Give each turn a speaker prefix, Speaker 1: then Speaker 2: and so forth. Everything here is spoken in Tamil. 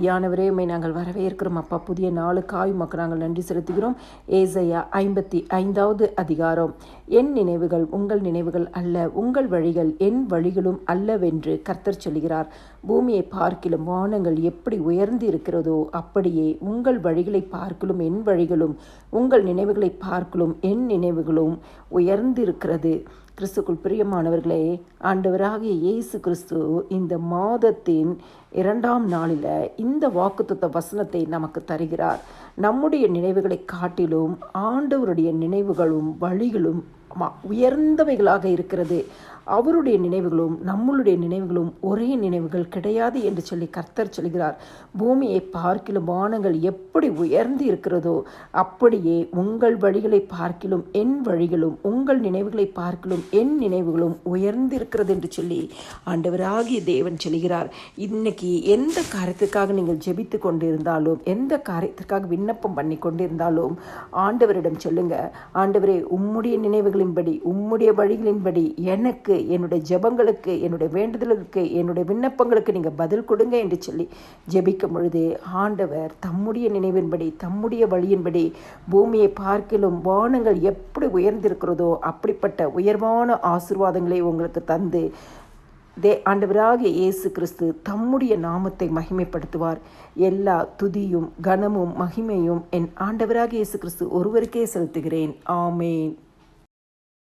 Speaker 1: ஆவியானவரே உண்மை நாங்கள் வரவேற்கிறோம். அப்பா புதிய நாளுக்காய் உமக்கு நாங்கள் நன்றி செலுத்துகிறோம். ஏசையா ஐம்பத்தி ஐந்தாவது அதிகாரம். என் நினைவுகள் உங்கள் நினைவுகள் அல்ல உங்கள் வழிகள் என் வழிகளும் அல்லவென்று கர்த்தர் சொல்கிறார் பூமியை பார்க்கிலும் வானங்கள் எப்படி உயர்ந்து இருக்கிறதோ அப்படியே உங்கள் வழிகளை பார்க்கலும் என் வழிகளும் உங்கள் நினைவுகளை பார்க்கலும் என் நினைவுகளும் உயர்ந்திருக்கிறது. கிறிஸ்துக்குள் பிரியமானவர்களே ஆண்டவராகிய இயேசு கிறிஸ்து இந்த மாதத்தின் இரண்டாம் நாளில் இந்த வாக்குத்தத்த வசனத்தை நமக்கு தருகிறார். நம்முடைய நினைவுகளை காட்டிலும் ஆண்டவருடைய நினைவுகளும் வழிகளும் ஆமாம் உயர்ந்தவைகளாக இருக்கிறது. அவருடைய நினைவுகளும் நம்மளுடைய நினைவுகளும் ஒரே நினைவுகள் கிடையாது என்று சொல்லி கர்த்தர் சொல்கிறார். பூமியை பார்க்கிலும் வானங்கள் எப்படி உயர்ந்து இருக்கிறதோ அப்படியே உங்கள் வழிகளை பார்க்கிலும் என் வழிகளும் உங்கள் நினைவுகளை பார்க்கிலும் என் நினைவுகளும் உயர்ந்து இருக்கிறது என்று சொல்லி ஆண்டவராகிய தேவன் சொல்கிறார். இன்னைக்கு எந்த காரியத்துக்காக நீங்கள் ஜெபித்து கொண்டிருந்தாலும் எந்த காரியத்திற்காக விண்ணப்பம் பண்ணி கொண்டிருந்தாலும் ஆண்டவரிடம் சொல்லுங்க ஆண்டவரே உம்முடைய நினைவுகள் வார்த்தைகளின்படி உம்முடைய வழிகளின்படி எனக்கு என்னுடைய ஜெபங்களுக்கு என்னுடைய வேண்டுதலுக்கு என்னுடைய விண்ணப்பங்களுக்கு நீங்கள் பதில் கொடுங்க என்று சொல்லி ஜெபிக்கும் பொழுது ஆண்டவர் தம்முடைய நினைவின்படி தம்முடைய வழியின்படி பூமியை பார்க்கிலும் வானங்கள் எப்படி உயர்ந்திருக்கிறதோ அப்படிப்பட்ட உயர்வான ஆசீர்வாதங்களை உங்களுக்கு தந்து தே ஆண்டவராக இயேசு கிறிஸ்து தம்முடைய நாமத்தை மகிமைப்படுத்துவார். எல்லா துதியும் கனமும் மகிமையும் என் ஆண்டவராக இயேசு கிறிஸ்து ஒருவருக்கே செலுத்துகிறேன். ஆமேன்.